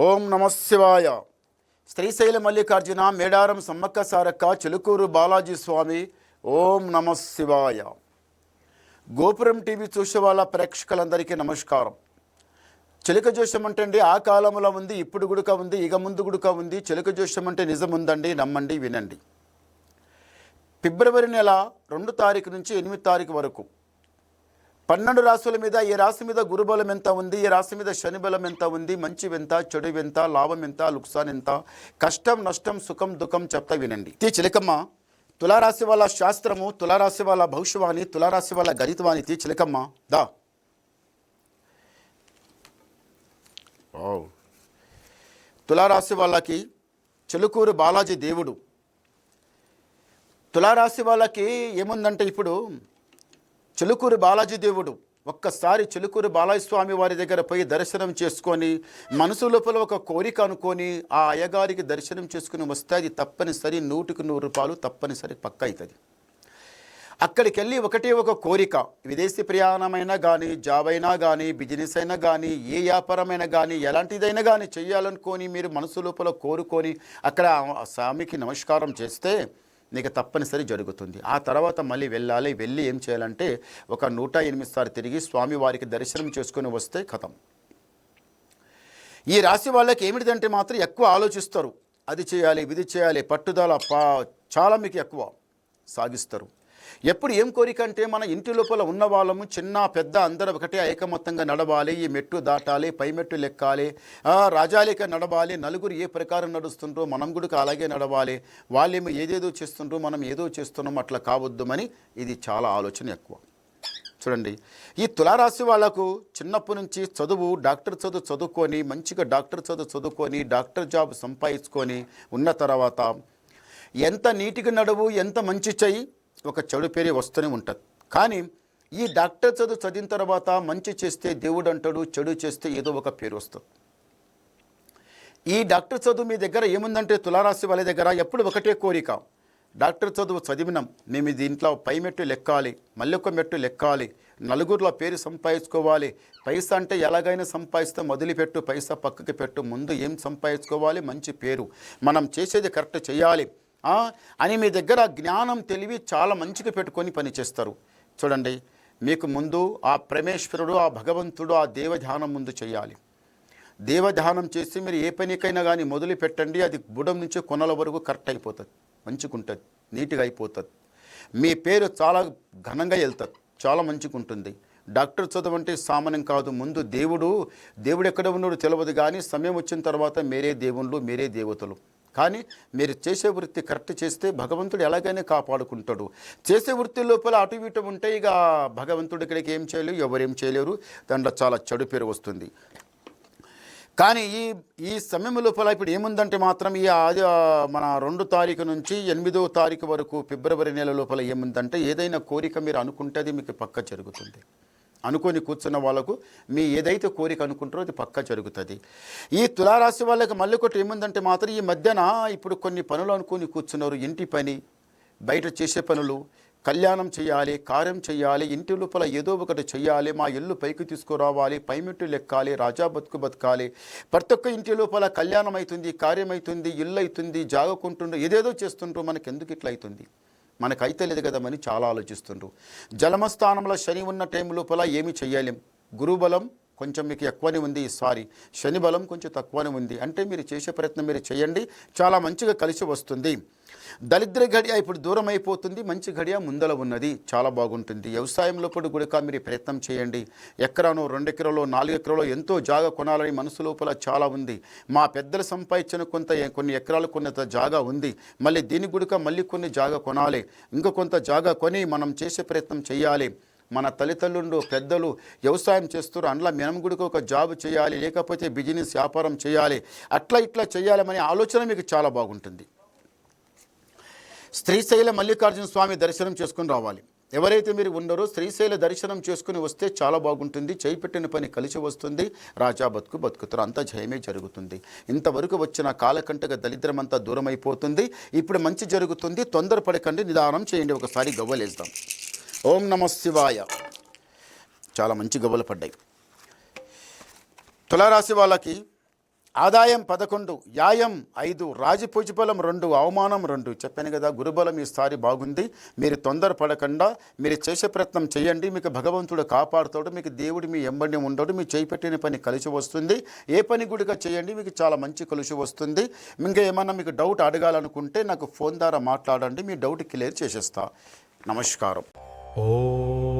ఓం నమశివాయ శ్రీశైల మల్లికార్జున మేడారం సమ్మక్క సారక్క చిలుకూరు బాలాజీ స్వామి ఓం నమశివాయ గోపురం టీవీ చూసే వాళ్ళ ప్రేక్షకులందరికీ నమస్కారం. చిలుక జోషం అంటే అండి ఆ కాలంలో ఉంది ఇప్పుడు గుడుక ఉంది ఇక ముందు గుడుక ఉంది. చిలుక జోషం అంటే నిజం ఉందండి నమ్మండి వినండి. ఫిబ్రవరి నెల రెండు తారీఖు నుంచి ఎనిమిది తారీఖు వరకు పన్నెండు రాశుల మీద ఈ రాశి మీద గురుబలం ఎంత ఉంది? ఈ రాశి మీద శని బలం ఎంత ఉంది? మంచి ఎంత చెడు ఎంత లాభం ఎంత లుక్సాన్ ఎంత? కష్టం నష్టం సుఖం దుఃఖం చెప్తా వినండి. తీ చిలకమ్మ తులారాశి వాళ్ళ శాస్త్రము తులారాశి వాళ్ళ భవిష్యవాణి తులారాశి వాళ్ళ గణితవాణి తీ చిలకమ్మ దా. తులారాశి వాళ్ళకి చిలుకూరు బాలాజీ దేవుడు. తులారాశి వాళ్ళకి ఏముందంటే ఇప్పుడు చిలుకూరు బాలాజీ దేవుడు ఒక్కసారి చిలుకూరు బాలాజీ స్వామి వారి దగ్గర పోయి దర్శనం చేసుకొని మనసు లోపల ఒక కోరిక అనుకొని ఆ అయ్యగారికి దర్శనం చేసుకుని వస్తే అది తప్పనిసరి నూటికి నూరు రూపాయలు తప్పనిసరి పక్క అవుతుంది. అక్కడికి వెళ్ళి ఒకటే ఒక కోరిక విదేశీ ప్రయాణమైనా కానీ జాబ్ అయినా కానీ బిజినెస్ అయినా కానీ ఏ వ్యాపారమైనా కానీ ఎలాంటిదైనా కానీ చేయాలనుకొని మీరు మనసు లోపల కోరుకొని అక్కడ స్వామికి నమస్కారం చేస్తే నీకు తప్పనిసరి జరుగుతుంది. ఆ తర్వాత మళ్ళీ వెళ్ళాలి. వెళ్ళి ఏం చేయాలంటే ఒక నూట ఎనిమిది సార్లు తిరిగి స్వామి వారికి దర్శనం చేసుకొని వస్తే కథం. ఈ రాశి వాళ్ళకి ఏమిటిదంటే మాత్రం ఎక్కువ ఆలోచిస్తారు. అది చేయాలి ఇది చేయాలి పట్టుదల పా చాలా మీకు ఎక్కువ సాగిస్తారు. ఎప్పుడు ఏం కోరిక అంటే మన ఇంటి లోపల ఉన్న వాళ్ళము చిన్న పెద్ద అందరూ ఒకటే ఐకమత్తంగా నడవాలి ఈ మెట్టు దాటాలి పై మెట్టు లెక్కాలి రాజాలిక నడవాలి నలుగురు ఏ ప్రకారం నడుస్తుండ్రో మనం కూడా అలాగే నడవాలి వాళ్ళేమో ఏదేదో చేస్తుండ్రో మనం ఏదో చేస్తున్నాం అట్లా కావద్దుమని ఇది చాలా ఆలోచన ఎక్కువ. చూడండి ఈ తులారాశి వాళ్ళకు చిన్నప్పటి నుంచి చదువు డాక్టర్ చదువు చదువుకొని మంచిగా డాక్టర్ చదువు చదువుకొని డాక్టర్ జాబ్ సంపాదించుకొని ఉన్న తర్వాత ఎంత నీటికి నడువు ఎంత మంచి చెయ్యి ఒక చెడు పేరే వస్తూనే ఉంటుంది. కానీ ఈ డాక్టర్ చదువు చదివిన తర్వాత మంచి చేస్తే దేవుడు అంటాడు చెడు చేస్తే ఏదో ఒక పేరు వస్తుంది. ఈ డాక్టర్ చదువు మీ దగ్గర ఏముందంటే తులారాశి వాళ్ళ దగ్గర ఎప్పుడు ఒకటే కోరిక. డాక్టర్ చదువు చదివినాం మేము దీంట్లో పై మెట్టు లెక్కాలి మళ్ళీ మెట్టు లెక్కాలి నలుగురిలో పేరు సంపాదించుకోవాలి పైసా అంటే ఎలాగైనా సంపాదిస్తే మొదలుపెట్టు పైసా పక్కకి పెట్టు ముందు ఏం సంపాదించుకోవాలి మంచి పేరు. మనం చేసేది కరెక్ట్ చేయాలి అని మీ దగ్గర జ్ఞానం తెలివి చాలా మంచిగా పెట్టుకొని పనిచేస్తారు చూడండి మీకు ముందు ఆ పరమేశ్వరుడు ఆ భగవంతుడు ఆ దేవ ధ్యానం ముందు చేయాలి. దేవధ్యానం చేసి మీరు ఏ పనికైనా కానీ మొదలు పెట్టండి అది బుడం నుంచి కొనల వరకు కరెక్ట్ అయిపోతుంది మంచిగా ఉంటుంది నీట్గా అయిపోతుంది. మీ పేరు చాలా ఘనంగా వెళ్తుంది చాలా మంచిగా ఉంటుంది డాక్టర్ చదవంటే సామాన్యం కాదు ముందు దేవుడు దేవుడు ఎక్కడ ఉన్నాడు తెలియదు కానీ సమయం వచ్చిన తర్వాత మీరే దేవుళ్ళు మీరే దేవతలు. కానీ మీరు చేసే వృత్తి కరెక్ట్ చేస్తే భగవంతుడు ఎలాగైనా కాపాడుకుంటాడు. చేసే వృత్తి లోపల అటు ఇటు ఉంటే ఇక భగవంతుడి ఇక్కడికి ఏం చేయలేరు ఎవరేం చేయలేరు. దాంట్లో చాలా చెడు పేరు వస్తుంది. కానీ ఈ ఈ సమయం లోపల ఇప్పుడు ఏముందంటే మాత్రం ఈ ఆది మన రెండు తారీఖు నుంచి ఎనిమిదో తారీఖు వరకు ఫిబ్రవరి నెల లోపల ఏముందంటే ఏదైనా కోరిక మీరు అనుకుంటే అది మీకు పక్క జరుగుతుంది. అనుకొని కూర్చున్న వాళ్ళకు మీ ఏదైతే కోరిక అనుకుంటారో అది పక్క జరుగుతుంది. ఈ తులారాశి వాళ్ళకి మళ్ళీ ఒకటి ఏముందంటే మాత్రం ఈ మధ్యన ఇప్పుడు కొన్ని పనులు అనుకొని కూర్చున్నారు. ఇంటి పని బయట చేసే పనులు కళ్యాణం చేయాలి కార్యం చేయాలి ఇంటి లోపల ఏదో ఒకటి చేయాలి మా ఇల్లు పైకి తీసుకురావాలి పైమెట్టు లెక్కాలి రాజా బతుకు బతకాలి. ప్రతి ఒక్క ఇంటి లోపల కళ్యాణం అవుతుంది కార్యం అవుతుంది ఇల్లు అవుతుంది జాగకుంటుండ్రు ఏదేదో చేస్తుంటారు మనకి ఎందుకు ఇట్లా అవుతుంది? మనకైతే లేదు లేదు కదమని చాలా ఆలోచిస్తుండ్రు. జలమస్థానంలో శని ఉన్న టైం లోపల ఏమి చేయాలి గురుబలం కొంచెం మీకు ఎక్కువనే ఉంది సారీ. శని బలం కొంచెం తక్కువనే ఉంది. అంటే మీరు చేసే ప్రయత్నం మీరు చేయండి. చాలా మంచిగా కలిసి వస్తుంది. దరిద్ర గడియ ఇప్పుడు దూరం అయిపోతుంది. మంచి గడియ ముందల ఉన్నది. చాలా బాగుంటుంది. వ్యవసాయంలో కూడా గుడిక మీరు ప్రయత్నం చేయండి. ఎకరానో రెండు ఎకరాలో నాలుగు ఎకరాలో ఎంతో జాగా కొనాలని మనసు లోపల చాలా ఉంది. మా పెద్దలు సంపాదించిన కొంత కొన్ని ఎకరాలు కొంత జాగా ఉంది. మళ్ళీ దీని గుడిక మళ్ళీ కొన్ని జాగా కొనాలి. ఇంకా కొంత జాగా కొని మనం చేసే ప్రయత్నం చేయాలి. మన తల్లిదండ్రులు పెద్దలు వ్యవసాయం చేస్తారు అందులో మనం ఒక జాబ్ చేయాలి లేకపోతే బిజినెస్ వ్యాపారం చేయాలి. అట్లా ఇట్లా చేయాలనే ఆలోచన మీకు చాలా బాగుంటుంది. శ్రీశైల మల్లికార్జున స్వామి దర్శనం చేసుకుని రావాలి. ఎవరైతే మీరు ఉన్నారో శ్రీశైల దర్శనం చేసుకుని వస్తే చాలా బాగుంటుంది. చేపట్టిన పని కలిసి వస్తుంది. రాజా బతుకు బతుకుతారు. అంతా జయమే జరుగుతుంది. ఇంతవరకు వచ్చిన కాలకంటగా దరిద్రం అంతా దూరం అయిపోతుంది ఇప్పుడు మంచి జరుగుతుంది. తొందరపడకండి. నిదానం చేయండి. ఒకసారి గవ్వలేద్దాం. ఓం నమ శివాయ. చాలా మంచి గబలు పడ్డాయి. తులారాశి వాళ్ళకి ఆదాయం పదకొండు యాయం ఐదు రాజపూజబలం రెండు అవమానం రెండు. చెప్పాను కదా గురుబలం ఈసారి బాగుంది. మీరు తొందరపడకుండా మీరు చేసే ప్రయత్నం చేయండి. మీకు భగవంతుడు కాపాడుతాడు. మీకు దేవుడు మీ ఎంబడి ఉండడు. మీ చేపట్టిన పని కలిసి వస్తుంది. ఏ పని గుడిగా చేయండి మీకు చాలా మంచి కలిసి వస్తుంది. ఇంకా ఏమన్నా మీకు డౌట్ అడగాలనుకుంటే నాకు ఫోన్ ద్వారా మాట్లాడండి. మీ డౌట్ క్లియర్ చేసేస్తా. నమస్కారం. ఓం